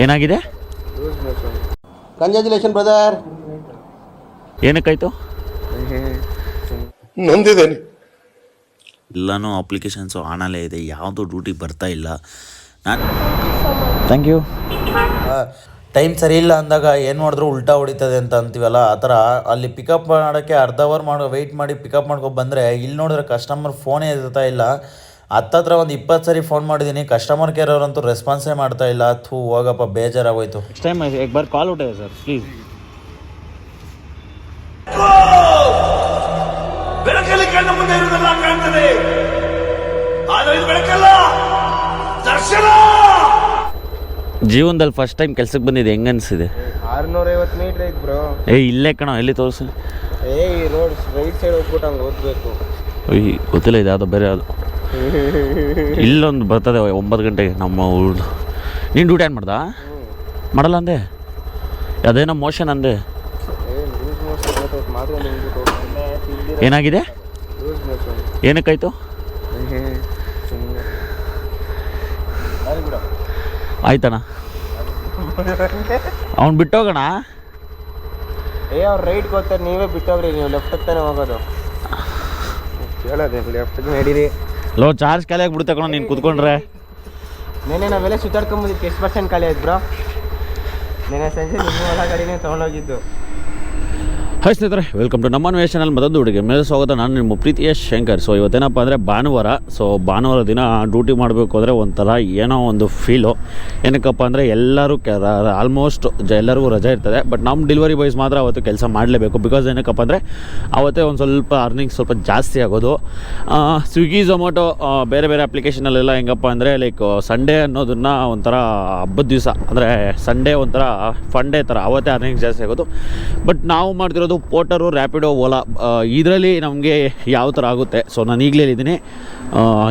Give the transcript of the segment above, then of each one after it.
ಏನಾಗಿದೆ? Congratulation brother ಏನಕ್ಕಾಯ್ತು? ನಂದಿದ್ದೇನೆ. ಎಲ್ಲನೂ ಅಪ್ಲಿಕೇಶನ್ಸು ಆನಲ್ಲೇ ಇದೆ ಯಾವುದು ಡ್ಯೂಟಿ ಬರ್ತಾ ಇಲ್ಲ. ನಾನು ಥ್ಯಾಂಕ್ ಯು ಟೈಮ್ ಸರಿ ಇಲ್ಲ ಅಂದಾಗ ಏನು ಮಾಡಿದ್ರು ಉಲ್ಟಾ ಹೊಡಿತದೆ ಅಂತ ಅಂತೀವಲ್ಲ ಆ ಥರ ಅಲ್ಲಿ ಪಿಕಪ್ ಮಾಡೋಕ್ಕೆ ಅರ್ಧ ಅವರ್ ಮಾಡೋ ವೆಯ್ಟ್ ಮಾಡಿ ಪಿಕಪ್ ಮಾಡ್ಕೊಂಡು ಬಂದರೆ ಇಲ್ಲಿ ನೋಡಿದ್ರೆ ಕಸ್ಟಮರ್ ಫೋನೇ ಇರ್ತಾ ಇಲ್ಲ. ಹತ್ತತ್ರ ಒಂದು ಇಪ್ಪತ್ತು ಸರಿ ಫೋನ್ ಮಾಡಿದ್ದೀನಿ ಕಸ್ಟಮರ್ ಕೇರ್ ಅವರಂತೂ ರೆಸ್ಪಾನ್ಸೇ ಮಾಡ್ತಾ ಇಲ್ಲ. ಥೂ ಹೋಗಪ್ಪ ಬೇಜಾರಾಗೋಯ್ತು. ಟೈಮ್ ಎಕ್ ಕಾಲ್ ಔಟ್ ಸರ್ ಪ್ಲೀಸ್ ಬೆಳಕಲ್ಲಿ ಜೀವನದಲ್ಲಿ ಫಸ್ಟ್ ಟೈಮ್ ಕೆಲ್ಸಕ್ಕೆ ಬಂದಿದೆ ಹೆಂಗ ಅನ್ಸಿದೆ? ಬ್ರೋ ಏ ಇಲ್ಲೇ ಕಣ ಎಲ್ಲಿ ತೋರಿಸಿ? ಏ ಈ ರೋಡ್ ರೈಟ್ ಸೈಡ್ ಹೋಗ್ಬಿಟ್ಟು ಓದ್ಬೇಕು. ಗೊತ್ತಿಲ್ಲ ಇದು ಯಾವ್ದು ಬೇರೆ ಯಾವ್ದು. ಇಲ್ಲೊಂದು ಬರ್ತದೆ ಒಂಬತ್ತು ಗಂಟೆಗೆ ನಮ್ಮ ಊರ್ದು. ನೀನು ಡ್ಯೂಟಿ ಏನು ಮಾಡ್ದ? ಮಾಡಲ್ಲ ಅಂದೆ? ಅದೇನೋ ಮೋಷನ್ ಅಂದೆ. ಏನಾಗಿದೆ? ಏನಕ್ಕಾಯ್ತು? ಆಯ್ತಣ್ಣ. ಅವ್ನು ಬಿಟ್ಟೋಗೋಣ? ಏ, ಅವ್ರು ರೈಟ್ ಗೊತ್ತಾರೆ ನೀವೇ ಬಿಟ್ಟೋಗ್ರಿ, ನೀವು ಲೆಫ್ಟ್ ಹೋಗೋದು. ಕೇಳೋದೇ ಲೆಫ್ಟ್ ನಡೀರಿ ಲೋ ಚಾರ್ಜ್ ಖಾಲಿ ಆಗಿಬಿಡುತ್ತೆ ಕಣ, ನೀನು ಕುತ್ಕೊಂಡ್ರೆ. ನೆನೆ ನಾವೆಲ್ಲ ಸುತ್ತಾಡ್ಕೊಂಬಂದಿದ್ದು ಎಷ್ಟು ಪರ್ಸೆಂಟ್ ಖಾಲಿ ಆಯ್ತು ಬ್ರೋ ನೆನೆ ಸಂಜೆ ನಿಮ್ಮ ಒಳಗಡೆನೇ ಗಾಡಿನೇ ತೊಗೊಂಡೋಗಿದ್ದು ಹಾಯ್ ಸ್ನೇಹಿತರೆ ವೆಲ್ಕಮ್ ಟು ನಮ್ಮ ನ್ಯೂಸ್ ಚಾನಲ್ ಮತ್ತೊಂದು ಹುಡುಗಿ ಮೇಲೆ ಸ್ವಾಗತ, ನಾನು ನಿಮ್ಮ ಪ್ರೀತಿಯ ಶಂಕರ್. ಸೊ ಇವತ್ತೇನಪ್ಪ ಅಂದರೆ ಭಾನುವಾರ. ಸೊ ಭಾನುವಾರ ದಿನ ಡ್ಯೂಟಿ ಮಾಡಬೇಕು ಅಂದರೆ ಒಂಥರ ಏನೋ ಒಂದು ಫೀಲು ಏನಕ್ಕಪ್ಪ ಅಂದರೆ ಎಲ್ಲರೂ ಆಲ್ಮೋಸ್ಟ್ ಜ, ಎಲ್ಲರಿಗೂ ರಜೆ ಇರ್ತದೆ. ಬಟ್ ನಮ್ಮ ಡೆಲಿವರಿ ಬಾಯ್ಸ್ ಮಾತ್ರ ಅವತ್ತು ಕೆಲಸ ಮಾಡಲೇಬೇಕು. ಬಿಕಾಸ್ ಏನಕ್ಕಪ್ಪ ಅಂದರೆ ಅವತ್ತೇ ಒಂದು ಸ್ವಲ್ಪ ಅರ್ನಿಂಗ್ ಸ್ವಲ್ಪ ಜಾಸ್ತಿ ಆಗೋದು. ಸ್ವಿಗ್ಗಿ ಝೊಮೊಟೊ ಬೇರೆ ಬೇರೆ ಅಪ್ಲಿಕೇಶನಲ್ಲೆಲ್ಲ ಹೆಂಗಪ್ಪ ಅಂದರೆ ಲೈಕ್ ಸಂಡೇ ಅನ್ನೋದನ್ನು ಒಂಥರ ಹಬ್ಬದ ದಿವಸ. ಅಂದರೆ ಸಂಡೇ ಒಂಥರ ಫಂಡೇ ಥರ ಅವತ್ತೇ ಅರ್ನಿಂಗ್ ಜಾಸ್ತಿ ಆಗೋದು. ಬಟ್ ನಾವು ಮಾಡ್ತಿರೋದು ಪೋಟರು ರ್ಯಾಪಿಡೋ ಓಲಾ ಇದರಲ್ಲಿ ನಮಗೆ ಯಾವ ಥರ ಆಗುತ್ತೆ? ಸೊ ನಾನು ಈಗಲೇ ಹೇಳಿದ್ದೀನಿ.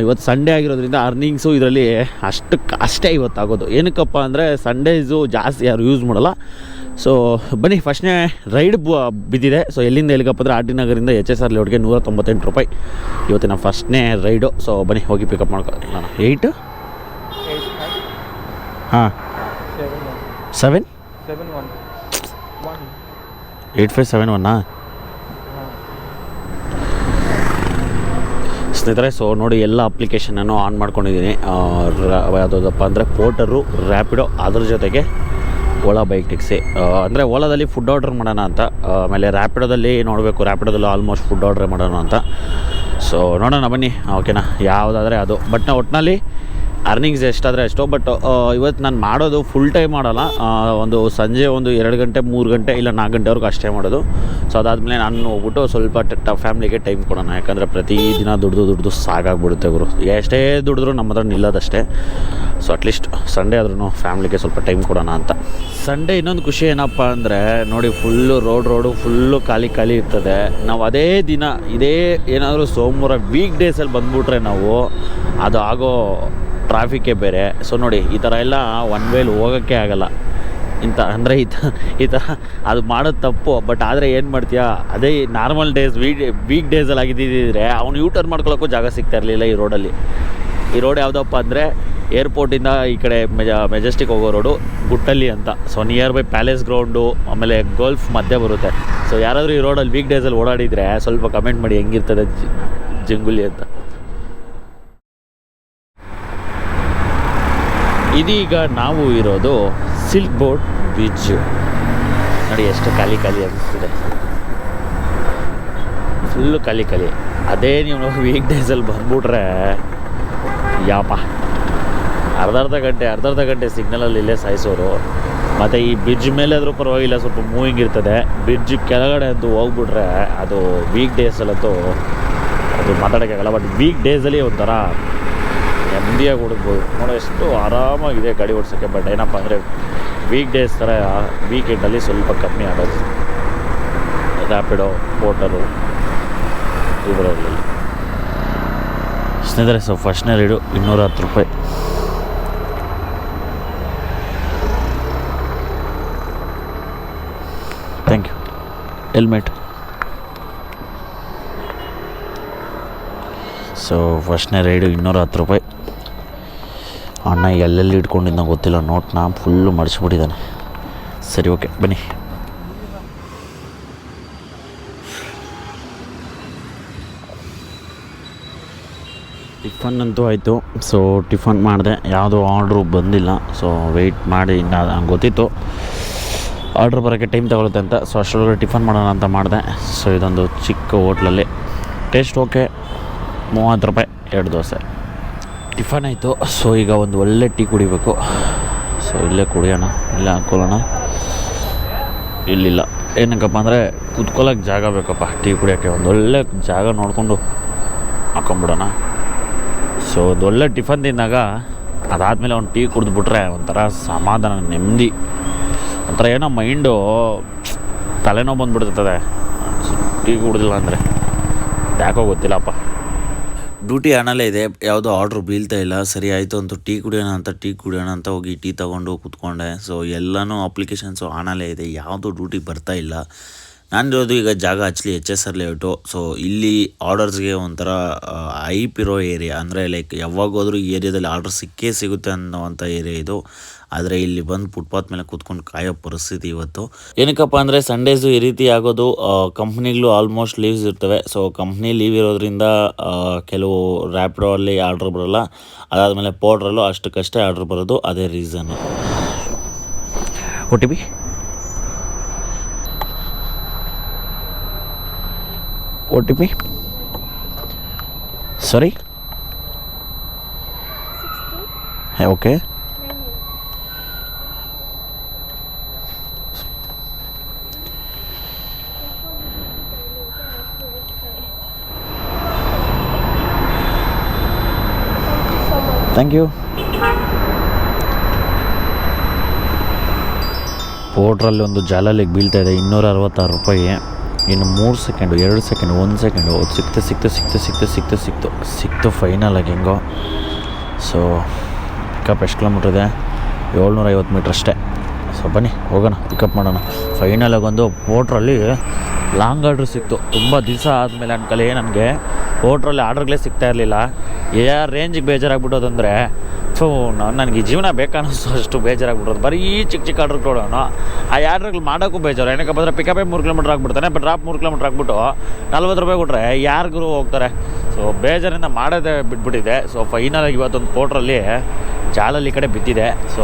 ಇವತ್ತು ಸಂಡೇ ಆಗಿರೋದ್ರಿಂದ ಅರ್ನಿಂಗ್ಸು ಇದರಲ್ಲಿ ಅಷ್ಟು ಅಷ್ಟೇ ಇವತ್ತು ಆಗೋದು ಏನಕ್ಕಪ್ಪ ಅಂದರೆ ಸಂಡೇಸು ಜಾಸ್ತಿ ಯಾರು ಯೂಸ್ ಮಾಡಲ್ಲ. ಸೊ ಬನ್ನಿ ಫಸ್ಟ್ನೇ ರೈಡ್ ಬಿದ್ದಿದೆ. ಸೊ ಎಲ್ಲಿಂದ ಎಲ್ಲಿಗಪ್ಪ ಅಂದರೆ ಆರ್ ಟಿ ನಗರಿಂದ ಎಚ್ ಎಸ್ ಆರ್ ಲೇಔಟ್ಗೆ ನೂರ ತೊಂಬತ್ತೆಂಟು ರೂಪಾಯಿ. ಇವತ್ತಿನ ಫಸ್ಟ್ನೇ ರೈಡು ಸೊ ಬನ್ನಿ ಹೋಗಿ ಪಿಕಪ್ ಮಾಡ್ಕೊಳ್ತೀನಿ ನಾನು ಏಯ್ಟ್ ಹಾಂ. Seven seven one one eight five seven ಒನ್ನಾ ಸ್ನೇಹಿತರೆ ಸೊ ನೋಡಿ ಎಲ್ಲ ಅಪ್ಲಿಕೇಶನನ್ನು ಆನ್ ಮಾಡ್ಕೊಂಡಿದ್ದೀನಿ. ಯಾವುದಪ್ಪ ಅಂದರೆ ಪೋರ್ಟರು ರ್ಯಾಪಿಡೋ ಅದ್ರ ಜೊತೆಗೆ ಓಲಾ ಬೈಕ್ ಟ್ಯಾಕ್ಸಿ ಅಂದರೆ ಓಲಾದಲ್ಲಿ ಫುಡ್ ಆರ್ಡರ್ ಮಾಡೋಣ ಅಂತ. ಆಮೇಲೆ ರ್ಯಾಪಿಡೋದಲ್ಲಿ ನೋಡಬೇಕು. ರ್ಯಾಪಿಡೋದಲ್ಲಿ ಆಲ್ಮೋಸ್ಟ್ ಫುಡ್ ಆರ್ಡ್ರ್ ಮಾಡೋಣ ಅಂತ. ಸೊ ನೋಡೋಣ ಬನ್ನಿ. ಓಕೆನಾ ಯಾವುದಾದ್ರೆ ಅದು. ಬಟ್ ನಾ ಒಟ್ಟಿನಲ್ಲಿ ಅರ್ನಿಂಗ್ಸ್ ಎಷ್ಟಾದರೆ ಅಷ್ಟು ಬಟ್ ಇವತ್ತು ನಾನು ಮಾಡೋದು ಫುಲ್ ಟೈಮ್ ಮಾಡಲ್ಲ. ಒಂದು ಸಂಜೆ ಒಂದು ಎರಡು ಗಂಟೆ, ಮೂರು ಗಂಟೆ ಇಲ್ಲ ನಾಲ್ಕು ಗಂಟೆವರೆಗೂ ಅಷ್ಟೇ ಮಾಡೋದು. ಸೊ ಅದಾದಮೇಲೆ ನಾನು ಹೋಗ್ಬಿಟ್ಟು ಸ್ವಲ್ಪ ಟ ಫ್ಯಾಮ್ಲಿಗೆ ಟೈಮ್ ಕೊಡೋಣ. ಯಾಕಂದರೆ ಪ್ರತಿದಿನ ದುಡ್ದು ದುಡ್ದು ಸಾಕಾಗ್ಬಿಡುತ್ತೆ ಗುರು. ಎಷ್ಟೇ ದುಡಿದ್ರು ನಮ್ಮ ಹತ್ರ ನಿಲ್ಲೋದಷ್ಟೇ. ಸೊ ಅಟ್ಲೀಸ್ಟ್ ಸಂಡೇ ಆದ್ರೂ ಫ್ಯಾಮ್ಲಿಗೆ ಸ್ವಲ್ಪ ಟೈಮ್ ಕೊಡೋಣ ಅಂತ. ಸಂಡೇ ಇನ್ನೊಂದು ಖುಷಿ ಏನಪ್ಪ ಅಂದರೆ, ನೋಡಿ ಫುಲ್ಲು ರೋಡ್ ರೋಡು ಫುಲ್ಲು ಖಾಲಿ ಖಾಲಿ ಇರ್ತದೆ. ನಾವು ಅದೇ ದಿನ, ಇದೇ ಏನಾದರೂ ಸೋಮವಾರ ವೀಕ್ ಡೇಸಲ್ಲಿ ಬಂದ್ಬಿಟ್ರೆ ನಾವು, ಅದು ಆಗೋ ಟ್ರಾಫಿಕ್ಕೇ ಬೇರೆ. ಸೊ ನೋಡಿ, ಈ ಥರ ಎಲ್ಲ ಒನ್ ವೇಲ್ ಹೋಗೋಕ್ಕೆ ಆಗಲ್ಲ. ಇಂಥ ಅಂದರೆ ಈ ಥರ ಈ ಥರ ಅದು ಮಾಡೋದು ತಪ್ಪು ಬಟ್ ಆದರೆ ಏನು ಮಾಡ್ತೀಯಾ? ಅದೇ ನಾರ್ಮಲ್ ಡೇಸ್ ವೀಕ್ ವೀಕ್ ಡೇಸಲ್ಲಿ ಆಗಿದ್ದಿದ್ರೆ ಅವ್ನು ಯೂ ಟರ್ನ್ ಮಾಡ್ಕೊಳ್ಳೋಕ್ಕೂ ಜಾಗ ಸಿಗ್ತಾ ಇರಲಿಲ್ಲ ಈ ರೋಡಲ್ಲಿ ಈ ರೋಡ್ ಯಾವುದಪ್ಪ ಅಂದರೆ ಏರ್ಪೋರ್ಟಿಂದ ಈ ಕಡೆ ಮೆಜ ಮೆಜೆಸ್ಟಿಕ್ ಹೋಗೋ ರೋಡು ಗುಟ್ಟಲ್ಲಿ ಅಂತ. So near by palace ground ಆಮೇಲೆ ಗೋಲ್ಫ್ ಮಧ್ಯೆ ಬರುತ್ತೆ. ಸೊ ಯಾರಾದರೂ ಈ ರೋಡಲ್ಲಿ ವೀಕ್ ಡೇಸಲ್ಲಿ ಓಡಾಡಿದರೆ ಸ್ವಲ್ಪ ಕಮೆಂಟ್ ಮಾಡಿ ಹೆಂಗಿರ್ತದೆ ಜಂಗುಲಿ ಅಂತ. ಇದೀಗ ನಾವು ಇರೋದು ಸಿಲ್ಕ್ ಬೋರ್ಡ್ ಬೀಚ್ ನೋಡಿ ಎಷ್ಟು ಖಾಲಿ ಖಾಲಿ ಅನಿಸ್ತಿದೆ. ಫುಲ್ಲು ಖಾಲಿ ಖಾಲಿ. ಅದೇ ನೀವು ವೀಕ್ ಡೇಸಲ್ಲಿ ಬಂದ್ಬಿಟ್ರೆ ಯಾಪ. ಅರ್ಧ ಅರ್ಧ ಗಂಟೆ ಅರ್ಧ ಅರ್ಧ ಗಂಟೆ ಸಿಗ್ನಲಲ್ಲಿ ಇಲ್ಲೇ ಸಾಯಿಸೋರು. ಮತ್ತು ಈ ಬ್ರಿಡ್ಜ್ ಮೇಲೆ ಆದರೂ ಪರವಾಗಿಲ್ಲ, ಸ್ವಲ್ಪ ಮೂವಿಂಗ್ ಇರ್ತದೆ. ಬ್ರಿಡ್ಜ್ ಕೆಳಗಡೆ ಅಂತೂ ಹೋಗ್ಬಿಟ್ರೆ ಅದು ವೀಕ್ ಡೇಸಲ್ಲಂತೂ ಅದು ಮಾತಾಡೋಕ್ಕಾಗಲ್ಲ ಬಟ್ ವೀಕ್ ಡೇಸಲ್ಲಿ ಒಂಥರ ನೆಮ್ಮದಿಯಾಗಿ ಹುಡುಕ್ಬೋದು. ನೋಡೋ, ಎಷ್ಟು ಆರಾಮಾಗಿದೆ ಗಾಡಿ ಓಡಿಸೋಕ್ಕೆ ಬಟ್ ಏನಪ್ಪ ಅಂದರೆ ವೀಕ್ ಡೇಸ್ ಥರ ವೀಕೆಂಡಲ್ಲಿ ಸ್ವಲ್ಪ ಕಮ್ಮಿ ಆಗೋದು. ರ್ಯಾಪಿಡೋ ಪೋಟರು ಇದರಲ್ಲಿ ಸ್ನೇಹಿತರೆ ಸೊ ಫಸ್ಟ್ನೇ ರೇಡು ಇನ್ನೂರ ಹತ್ತು ರೂಪಾಯಿ. ಥ್ಯಾಂಕ್ ಯು ಹೆಲ್ಮೆಟ್ ಸೊ ಫಸ್ಟ್ನೇ ರೈಡು ಇನ್ನೂರ ಹತ್ತು ರೂಪಾಯಿ. ಅಣ್ಣ ಎಲ್ಲೆಲ್ಲಿ ಇಟ್ಕೊಂಡಿದ್ದ ಗೊತ್ತಿಲ್ಲ. ನೋಟ್ನ ಫುಲ್ಲು ಮಡಿಸ್ಬಿಟ್ಟಿದ್ದಾನೆ ಸರಿ ಓಕೆ ಬನ್ನಿ. ಟಿಫನ್ ಅಂತೂ ಆಯಿತು. ಸೊ ಟಿಫನ್ ಮಾಡಿದೆ. ಯಾವುದೋ ಆರ್ಡ್ರು ಬಂದಿಲ್ಲ. ಸೊ ವೆಯ್ಟ್ ಮಾಡಿ, ಇನ್ನು ನಂಗೆ ಗೊತ್ತಿತ್ತು. ಆರ್ಡ್ರ್ ಬರೋಕ್ಕೆ ಟೈಮ್ ತಗೊಳುತ್ತೆ ಅಂತ. ಸೊ ಅಷ್ಟರೊಳಗೆ ಟಿಫನ್ ಮಾಡೋಣ ಅಂತ ಮಾಡಿದೆ. ಸೊ ಇದೊಂದು ಚಿಕ್ಕ ಹೋಟ್ಲಲ್ಲಿ. ಟೇಸ್ಟ್ ಓಕೆ ಮೂವತ್ತು ರೂಪಾಯಿ, ಎರಡು ದೋಸೆ. ಟಿಫನ್ ಆಯಿತು. ಸೊ ಈಗ ಒಂದು ಒಳ್ಳೆ ಟೀ ಕುಡಿಬೇಕು. ಸೊ ಇಲ್ಲೇ ಕುಡಿಯೋಣ. ಇಲ್ಲೇ ಹಾಕ್ಕೊಳ್ಳೋಣ ಇಲ್ಲಿಲ್ಲ. ಏನಕ್ಕಪ್ಪ ಅಂದರೆ ಕುತ್ಕೊಳ್ಳೋಕೆ ಜಾಗ ಬೇಕಪ್ಪ. ಟೀ ಕುಡಿಯೋಕ್ಕೆ ಒಂದು ಒಳ್ಳೆ ಜಾಗ ನೋಡಿಕೊಂಡು ಹಾಕೊಂಬಿಡೋಣ. ಸೊ ಒಂದು ಒಳ್ಳೆ ಟಿಫನ್ ತಿಂದಾಗ ಅದಾದಮೇಲೆ ಒಂದು ಟೀ ಕುಡಿದ್ಬಿಟ್ರೆ ಒಂಥರ ಸಮಾಧಾನ, ನೆಮ್ಮದಿ. ಒಂಥರ ಏನೋ ಮೈಂಡು ತಲೆನೋವು ಬಂದುಬಿಡ್ತದೆ. ಟೀ ಕುಡಿದಿಲ್ಲ ಅಂದರೆ. ಯಾಕೋ ಗೊತ್ತಿಲ್ಲಪ್ಪ. ಡ್ಯೂಟಿ ಹಣಲೇ ಇದೆ. ಯಾವುದೋ ಆರ್ಡ್ರ್ ಬೀಳ್ತಾ ಇಲ್ಲ. ಸರಿ, ಆಯಿತು ಅಂತ ಟೀ ಕುಡಿಯೋಣ ಅಂತ, ಟೀ ಕುಡಿಯೋಣ ಅಂತ ಹೋಗಿ ಟೀ ತೊಗೊಂಡು ಕೂತ್ಕೊಂಡೆ. ಸೊ ಎಲ್ಲನೂ ಅಪ್ಲಿಕೇಶನ್ಸು ಹಣಲ್ಲೇ ಇದೆ. ಯಾವುದೂ ಡ್ಯೂಟಿ ಬರ್ತಾ ಇಲ್ಲ. ನಾನಿರೋದು ಈಗ ಜಾಗ actually H S R layout. So ಇಲ್ಲಿ ಆರ್ಡರ್ಸ್ಗೆ ಒಂಥರ ಐಪ್ ಇರೋ ಏರಿಯಾ ಅಂದರೆ ಲೈಕ್ ಯಾವಾಗೋದ್ರೂ ಈ ಏರಿಯಾದಲ್ಲಿ ಆರ್ಡರ್ ಸಿಕ್ಕೇ ಸಿಗುತ್ತೆ ಅನ್ನೋವಂಥ ಏರಿಯಾ ಇದು. ಆದರೆ ಇಲ್ಲಿ ಬಂದು ಫುಟ್ಪಾತ್ ಮೇಲೆ ಕೂತ್ಕೊಂಡು ಕಾಯೋ ಪರಿಸ್ಥಿತಿ ಇವತ್ತು. ಏನಕ್ಕಪ್ಪ ಅಂದರೆ ಸಂಡೇಸು ಈ ರೀತಿ ಆಗೋದು ಕಂಪ್ನಿಗಳು ಆಲ್ಮೋಸ್ಟ್ ಲೀವ್ಸ್ ಇರ್ತವೆ. ಸೊ ಕಂಪ್ನಿ ಲೀವ್ ಇರೋದ್ರಿಂದ ಕೆಲವು ರ್ಯಾಪಿಡೋ ಅಲ್ಲಿ ಆರ್ಡ್ರ್ ಬರೋಲ್ಲ. ಅದಾದಮೇಲೆ ಪೌಡ್ರಲ್ಲೂ ಅಷ್ಟಕ್ಕಷ್ಟೇ ಆರ್ಡ್ರ್ ಬರೋದು ಅದೇ reason O T P O T P sorry okay thank you ಪೋಟ್ರಲ್ಲಿ ಒಂದು ಜಾಲಲ್ಲಿಗೆ ಬೀಳ್ತಾ ಇದೆ ಇನ್ನೂರ ಅರವತ್ತಾರು ರೂಪಾಯಿ. ಇನ್ನು ಮೂರು ಸೆಕೆಂಡು ಎರಡು ಸೆಕೆಂಡು ಒಂದು ಸೆಕೆಂಡು ಸಿಕ್ತು ಸಿಕ್ತು ಸಿಕ್ತು ಸಿಕ್ತು ಸಿಕ್ತು ಸಿಕ್ತು ಸಿಕ್ತು ಫೈನಲ್ ಆಗಿ ಹೆಂಗೋ. ಸೊ ಪಿಕಪ್ ಎಷ್ಟು ಕಿಲೋಮೀಟ್ರ್ ಇದೆ? ಏಳ್ನೂರ ಐವತ್ತು ಮೀಟ್ರ್ ಅಷ್ಟೇ. ಸೊ ಬನ್ನಿ, ಹೋಗೋಣ ಪಿಕಪ್ ಮಾಡೋಣ. ಫೈನಲ್ ಆಗಿ ಒಂದು ಪೋಟ್ರಲ್ಲಿ ಲಾಂಗ್ ಆರ್ಡ್ರ್ ಸಿಕ್ತು. ತುಂಬ ದಿವಸ ಆದಮೇಲೆ ಅನ್ಕಲಿ ನನಗೆ. ಪೋಟ್ರಲ್ಲಿ ಆರ್ಡ್ರ್ಗಳೇ ಸಿಗ್ತಾ ಇರಲಿಲ್ಲ. ಯಾ ರೇಂಜಿಗೆ ಬೇಜಾರಾಗ್ಬಿಟ್ಟೋದಂದರೆ ಸೊ ನಾನು ನನಗೆ ಈ ಜೀವನ ಬೇಕನ್ನಿಸ್ತು, ಅಷ್ಟು ಬೇಜಾರಾಗ್ಬಿಡೋದು ಬರೀ ಚಿಕ್ಕ ಚಿಕ್ಕ ಆರ್ಡ್ರ್ ಕೊಡೋನು ಆ ಆರ್ಡ್ರ್ಗಳು ಮಾಡೋಕ್ಕೂ ಬೇಜಾರು. ಏನಕ್ಕೆ ಬಂದರೆ ಪಿಕಪೇ ಮೂರು ಕಿಲೋಮೀಟ್ರ್ ಆಗ್ಬಿಡ್ತಾನೆ ಬಟ್ ಡ್ರಾಪ್ ಮೂರು ಕಿಲೋಮೀಟ್ರ್ ಆಗ್ಬಿಟ್ಟು ನಲ್ವತ್ತು ರೂಪಾಯಿ ಕೊಟ್ಟರೆ ಯಾರಿಗೂ ಹೋಗ್ತಾರೆ. ಸೊ ಬೇಜಾರಿಂದ ಮಾಡೋದೇ ಬಿಟ್ಬಿಟ್ಟಿದೆ. ಸೊ ಫೈನಲಾಗಿ ಇವತ್ತೊಂದು ಕೋಟ್ರಲ್ಲಿ ಜಾಲಲ್ಲಿ ಈ ಕಡೆ ಬಿದ್ದಿದೆ. ಸೊ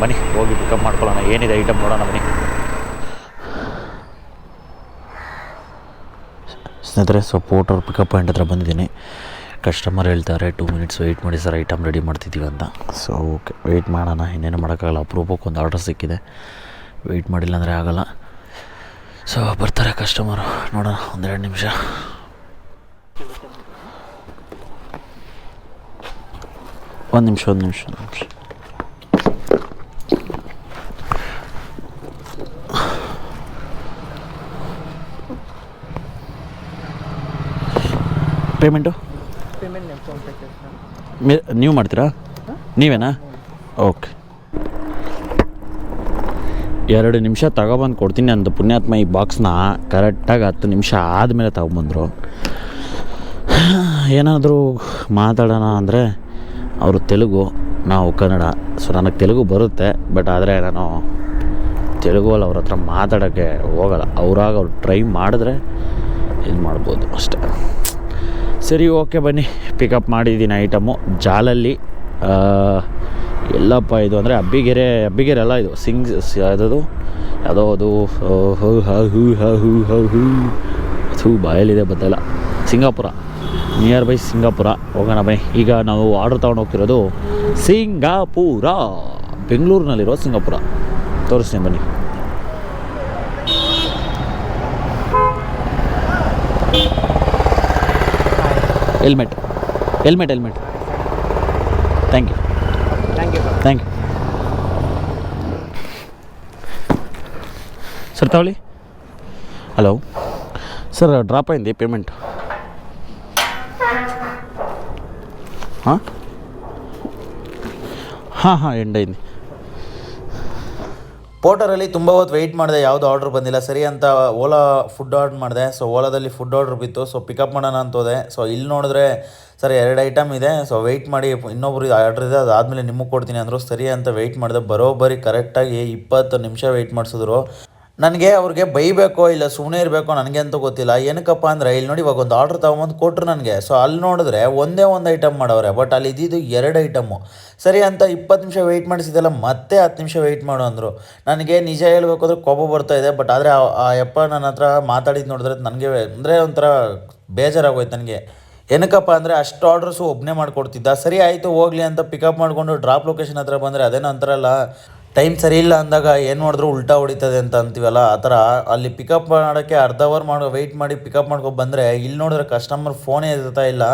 ಬನ್ನಿ, ಹೋಗಿ ಪಿಕಪ್ ಮಾಡ್ಕೊಳ್ಳೋಣ. ಏನಿದೆ ಐಟಮ್ ನೋಡೋಣ, ಬನ್ನಿ. ಸ್ನೇಹಿತರೆ ಸೊ ಪೋಟ್ರ್ ಪಿಕಪ್ ಪಾಯಿಂಟ್ ಹತ್ರ ಬಂದಿದ್ದೀನಿ. ಕಸ್ಟಮರ್ ಹೇಳ್ತಾರೆ ಟೂ ಮಿನಿಟ್ಸ್ ವೆಯ್ಟ್ ಮಾಡಿ ಸರ್ ಐಟಮ್ ರೆಡಿ ಮಾಡ್ತಿದ್ದೀವಿ ಅಂತ. ಸೊ ಓಕೆ ವೆಯ್ಟ್ ಮಾಡೋಣ, ಇನ್ನೇನು ಮಾಡೋಕ್ಕಾಗಲ್ಲ. ಅಪರೂಪಕ್ಕೆ ಒಂದು ಆರ್ಡರ್ ಸಿಕ್ಕಿದೆ. ವೆಯ್ಟ್ ಮಾಡಿಲ್ಲ ಅಂದರೆ ಆಗೋಲ್ಲ. ಸೊ ಬರ್ತಾರೆ ಕಸ್ಟಮರು ನೋಡೋಣ ಒಂದೆರಡು ನಿಮಿಷ. ಒಂದು ನಿಮಿಷ ಒಂದು ನಿಮಿಷ ಒಂದು ನಿಮಿಷ. ಪೇಮೆಂಟು ಪೇಮೆಂಟ್ ನಿಮ್ಮ ಫೋನ್ಪೇ ಮೇ ನೀವು ಮಾಡ್ತೀರಾ? ನೀವೇನಾ? ಓಕೆ. ಎರಡು ನಿಮಿಷ ತಗೊಬಂದು ಕೊಡ್ತೀನಿ ಅಂತ ಪುಣ್ಯಾತ್ಮ ಈ ಬಾಕ್ಸ್ನ ಕರೆಕ್ಟಾಗಿ ಹತ್ತು ನಿಮಿಷ ಆದಮೇಲೆ ತಗೊಂಬಂದರು. ಏನಾದರೂ ಮಾತಾಡೋಣ ಅಂದರೆ ಅವರು ತೆಲುಗು ನಾವು ಕನ್ನಡ. ಸೊ ನನಗೆ ತೆಲುಗು ಬರುತ್ತೆ ಬಟ್ ಆದರೆ ನಾನು ತೆಲುಗಲ್ಲಿ ಅವ್ರ ಹತ್ರ ಮಾತಾಡೋಕ್ಕೆ ಹೋಗಲ್ಲ. ಅವರಾಗ ಅವ್ರು ಟ್ರೈ ಮಾಡಿದ್ರೆ ಇದು ಮಾಡ್ಬೋದು ಅಷ್ಟೇ. ಸರಿ ಓಕೆ ಬನ್ನಿ. ಪಿಕಪ್ ಮಾಡಿದ್ದೀನಿ ಐಟಮು ಜಾಲಲ್ಲಿ ಎಲ್ಲಪ್ಪ ಇದು ಅಂದರೆ ಅಬ್ಬಿಗೆರೆ ಅಬ್ಬಿಗೆರೆ ಅಲ್ಲ ಇದು, ಸಿಂಗ್ ಯಾವುದದು? ಯಾವುದೋ ಅದು, ಹೋ ಹೋ, ಹ, ಹೂ ಬಾಯಲ್ಲಿದೆ ಬದಲ. ಸಿಂಗಾಪುರ. Near by Singapore. ಹೋಗೋಣ ಬನ್ನಿ. ಈಗ ನಾವು ಆರ್ಡ್ರ್ ತೊಗೊಂಡು ಹೋಗ್ತಿರೋದು ಸಿಂಗಾಪುರ. ಬೆಂಗಳೂರಿನಲ್ಲಿರೋ ಸಿಂಗಾಪುರ. ತೋರಿಸ್ತೀನಿ ಬನ್ನಿ. Helmet helmet helmet thank you thank you thank you sir ತಗೊಳ್ಳಿ ಹಲೋ ಸರ್ ಡ್ರಾಪ್ ಅయింది ಪೇಮೆಂಟ್ ಹಾಂ ಹಾಂ ಪೋರ್ಟರಲ್ಲಿ ತುಂಬ ಹೊತ್ತು ವೆಯ್ಟ್ ಮಾಡಿದೆ, ಯಾವುದು ಆರ್ಡ್ರ್ ಬಂದಿಲ್ಲ. ಸರಿ ಅಂತ ಓಲಾ ಫುಡ್ ಆರ್ಡ್ರ್ ಮಾಡಿದೆ. ಸೊ ಓಲಾದಲ್ಲಿ ಫುಡ್ ಆರ್ಡ್ರ್ ಬಿತ್ತು. ಸೊ ಪಿಕಪ್ ಮಾಡೋಣ ಅಂತ ಹೋದೆ. ಸೊ ಇಲ್ಲಿ ನೋಡಿದ್ರೆ, ಸರ್, ಎರಡು ಐಟಮ್ ಇದೆ. ಸೊ ವೆಯ್ಟ್ ಮಾಡಿ ಇನ್ನೊಬ್ರು ಆರ್ಡ್ರ್ ಇದೆ ಅದಾದಮೇಲೆ ನಿಮಗೆ ಕೊಡ್ತೀನಿ ಅಂದರು. ಸರಿ ಅಂತ ವೆಯ್ಟ್ ಮಾಡಿದೆ. ಬರೋಬ್ಬರಿ ಕರೆಕ್ಟಾಗಿ ಇಪ್ಪತ್ತು ನಿಮಿಷ ವೆಯ್ಟ್ ಮಾಡಿಸಿದ್ರು. ನನಗೆ ಅವ್ರಿಗೆ ಬೈಬೇಕೋ ಇಲ್ಲ ಸುಮ್ಮನೆ ಇರಬೇಕೋ ನನಗೆ ಅಂತ ಗೊತ್ತಿಲ್ಲ. ಏನಕ್ಕಪ್ಪ ಅಂದರೆ ಇಲ್ಲಿ ನೋಡಿ ಇವಾಗ ಒಂದು ಆರ್ಡ್ರ್ ತೊಗೊಂಬಂದು ಕೊಟ್ಟರು ನನಗೆ. ಸೊ ಅಲ್ಲಿ ನೋಡಿದ್ರೆ ಒಂದೇ ಒಂದು ಐಟಮ್ ಮಾಡವ್ರೆ. ಬಟ್ ಅಲ್ಲಿ ಇದ್ದಿದ್ದು ಎರಡು ಐಟಮ್ಮು ಸರಿ ಅಂತ ಇಪ್ಪತ್ತು ನಿಮಿಷ ವೆಯ್ಟ್ ಮಾಡಿಸಿದ್ದೆಲ್ಲ ಮತ್ತೆ ಹತ್ತು ನಿಮಿಷ ವೆಯ್ಟ್ ಮಾಡು ಅಂದರು. ನನಗೆ ನಿಜ ಹೇಳ್ಬೇಕು ಅಂದ್ರೆ ಕೋಪ ಬರ್ತಾ ಇದೆ. ಬಟ್ ಆದರೆ ಆ ಯಪ್ಪ ನನ್ನ ಹತ್ರ ಮಾತಾಡಿದ್ದು ನೋಡಿದ್ರೆ ನನಗೆ ಅಂದರೆ ಒಂಥರ ಬೇಜಾರಾಗೋಯ್ತು ನನಗೆ. ಏನಕ್ಕಪ್ಪ ಅಂದರೆ ಅಷ್ಟು ಆರ್ಡ್ರಸ್ಸು ಒಬ್ಬನೇ ಮಾಡಿಕೊಡ್ತಿದ್ದ. ಸರಿ ಆಯಿತು ಹೋಗಲಿ ಅಂತ ಪಿಕಪ್ ಮಾಡಿಕೊಂಡು ಡ್ರಾಪ್ ಲೊಕೇಶನ್ ಹತ್ರ ಬಂದರೆ ಅದೇನೋ ಅಂತಾರಲ್ಲ. ಟೈಮ್ ಸರಿ ಇಲ್ಲ ಅಂದಾಗ ಏನು ಮಾಡಿದ್ರು ಉಲ್ಟಾ ಹೊಡಿತದೆ ಅಂತ ಅಂತೀವಲ್ಲ, ಆ ಥರ ಅಲ್ಲಿ ಪಿಕಪ್ ಮಾಡೋಕ್ಕೆ ಅರ್ಧ ಅವರ್ ಮಾಡೋ ವೆಯ್ಟ್ ಮಾಡಿ ಪಿಕಪ್ ಮಾಡ್ಕೊಂಡು ಬಂದರೆ ಇಲ್ಲಿ ನೋಡಿದ್ರೆ ಕಸ್ಟಮರ್ ಫೋನೇ ಎತ್ತಾ ಇಲ್ಲ.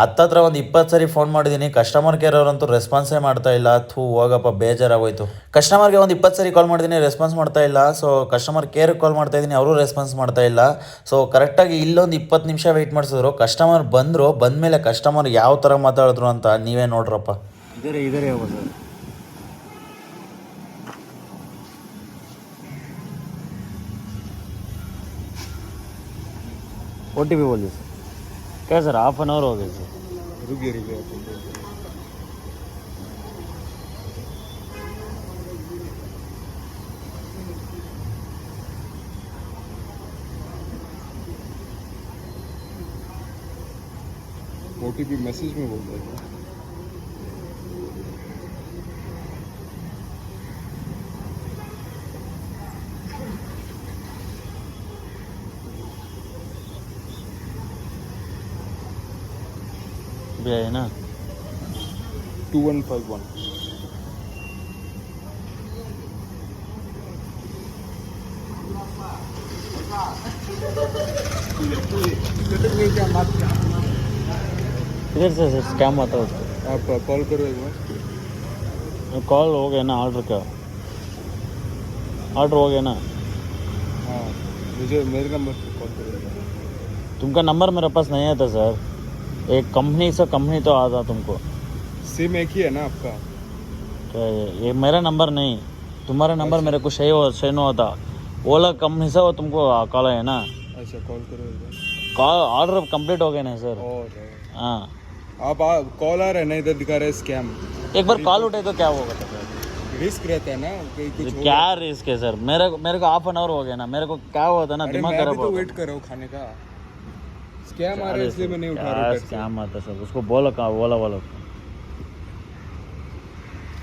ಹತ್ತತ್ರ ಒಂದು ಇಪ್ಪತ್ತು ಸರಿ ಫೋನ್ ಮಾಡಿದ್ದೀನಿ ಕಸ್ಟಮರ್ ಕೇರ್ ಅವರಂತೂ ರೆಸ್ಪಾನ್ಸೇ ಮಾಡ್ತಾ ಇಲ್ಲ. ಥೂ, ಹೋಗಪ್ಪ, ಬೇಜಾರಾಗೋಯ್ತು. ಕಸ್ಟಮರ್ಗೆ ಒಂದು ಇಪ್ಪತ್ತು ಸರಿ ಕಾಲ್ ಮಾಡಿದ್ದೀನಿ ರೆಸ್ಪಾನ್ಸ್ ಮಾಡ್ತಾ ಇಲ್ಲ. ಸೊ ಕಸ್ಟಮರ್ ಕೇರ್ಗೆ ಕಾಲ್ ಮಾಡ್ತಾ ಇದ್ದೀನಿ ಅವರು ರೆಸ್ಪಾನ್ಸ್ ಮಾಡ್ತಾ ಇಲ್ಲ. ಸೊ ಕರೆಕ್ಟಾಗಿ ಇಲ್ಲೊಂದು ಇಪ್ಪತ್ತು ನಿಮಿಷ ವೆಯ್ಟ್ ಮಾಡಿಸಿದ್ರು. ಕಸ್ಟಮರ್ ಬಂದರು, ಬಂದಮೇಲೆ ಕಸ್ಟಮರ್ ಯಾವ ಥರ ಮಾತಾಡಿದ್ರು ಅಂತ ನೀವೇ ನೋಡ್ರಪ್ಪ. ओ टी पी बोलिए सर। क्या सर हाफ़ एन आवर हो गया सर। रुकिए रुकिए। ओ टी पी मैसेज में बोल रहे थे। भी है ना? टू वन फाइव वन इधर से स्कैम आता है उसको। आप कॉल करो एक बार कॉल हो गया ना ऑर्डर का। ऑर्डर हो गया ना? हाँ मुझे मेरे नंबर पे कॉल करो तुमका नंबर मेरे पास नहीं आता सर एक कंपनी से कंपनी तो आता तुमको। सिम एक ही है ना आपका? क्या ये मेरा नंबर नहीं। तुम्हारा नंबर मेरे को सही हो सही नहीं होता। ओला कंपनी से वो तुमको कॉल है ना? अच्छा कॉल करो कॉल ऑर्डर कंप्लीट हो गया ना सर हाँ। आप कॉल आ रहे है ना इधर दिखा रहे स्कैम एक बार कॉल उठे तो क्या होगा रिस्क रहता है ना कुछ क्या रिस्क है। सर मेरे को मेरे को हाफ़ एन आवर हो गया ना। मेरे को क्या हुआ था ना दिमाग खराब तो हुआ वेट कर हूँ खाने का। स्कैम आ रहा है इसलिए मैं नहीं उठा रहा क्या हूँ घर से। स्कैम आता सर उसको बोलो कहाँ बोला बोलो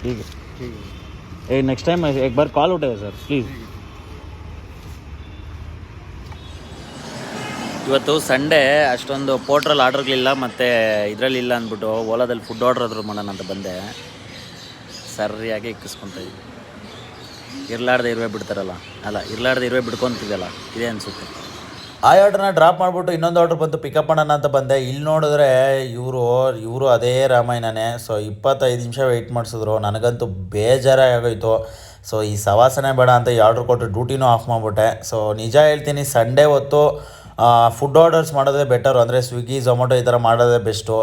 ठीक है ठीक है ए नेक्स्ट टाइम एक बार कॉल उठे सर प्लीज़ ಇವತ್ತು ಸಂಡೇ ಅಷ್ಟೊಂದು ಪೋರ್ಟ್ರಲ್ಲಿ ಆರ್ಡ್ರ್ಗಳಿಲ್ಲ ಮತ್ತು ಇದರಲ್ಲಿಲ್ಲ ಅಂದ್ಬಿಟ್ಟು ಓಲಾದಲ್ಲಿ ಫುಡ್ ಆರ್ಡ್ರ್ ಆದ್ರೂ ಮಾಡೋಣ ಅಂತ ಬಂದೆ ಸರಿಯಾಗಿ ಇಕ್ಕಿಸ್ಕೊತಾ ಇದ್ವಿ ಇರ್ಲಾರ್ದೆ ಇರುವೆ ಬಿಡ್ತಾರಲ್ಲ ಅಲ್ಲ ಇರ್ಲಾರ್ದೆ ಇರುವೆ ಬಿಡ್ಕೊತಿದ್ದಲ್ಲ ಇದೇ ಅನಿಸುತ್ತೆ ಆ ಆರ್ಡ್ರನ್ನ ಡ್ರಾಪ್ ಮಾಡಿಬಿಟ್ಟು ಇನ್ನೊಂದು ಆರ್ಡ್ರ್ ಬಂತು ಪಿಕಪ್ ಮಾಡೋಣ ಅಂತ ಬಂದೆ. ಇಲ್ಲಿ ನೋಡಿದ್ರೆ ಇವರು ಇವರು ಅದೇ ರಾಮಾಯಣನೇ. ಸೊ ಇಪ್ಪತ್ತೈದು ನಿಮಿಷ ವೆಯ್ಟ್ ಮಾಡಿಸಿದ್ರು. ನನಗಂತೂ ಬೇಜಾರೇ ಆಗೋಯ್ತು ಸೊ ಈ ಸವಾಸನೆ ಬೇಡ ಅಂತ ಈ ಆರ್ಡ್ರ್ ಕೊಟ್ಟು ಡ್ಯೂಟಿನೂ ಆಫ್ ಮಾಡಿಬಿಟ್ಟೆ. ಸೊ ನಿಜ ಹೇಳ್ತೀನಿ ಸಂಡೇ ಹೊತ್ತು ಫುಡ್ ಆರ್ಡರ್ಸ್ ಮಾಡೋದೇ ಬೆಟರು ಅಂದರೆ ಸ್ವಿಗ್ಗಿ ಝೊಮ್ಯಾಟೊ ಈ ಥರ ಮಾಡೋದೇ ಬೆಸ್ಟು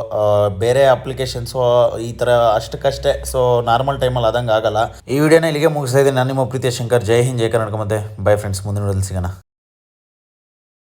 ಬೇರೆ ಅಪ್ಲಿಕೇಶನ್ಸು ಈ ಥರ ಅಷ್ಟಕ್ಕಷ್ಟೇ. ಸೊ ನಾರ್ಮಲ್ ಟೈಮಲ್ಲಿ ಆದಂಗೆ ಆಗಲ್ಲ. ಈ ವಿಡಿಯೋನ ಇಲ್ಲಿಗೆ ಮುಗಿಸ್ತಾ ಇದ್ದೀನಿ. ನಾನು ನಿಮ್ಮ ಪ್ರೀತಿಯ ಶಂಕರ್. ಜೈ ಹಿಂದ್, ಜೈ ಕರ್ನಾಟಕ ಮತ್ತೆ ಬೈ ಫ್ರೆಂಡ್ಸ್ ಮುಂದಿನ ಸಿಗೋಣ.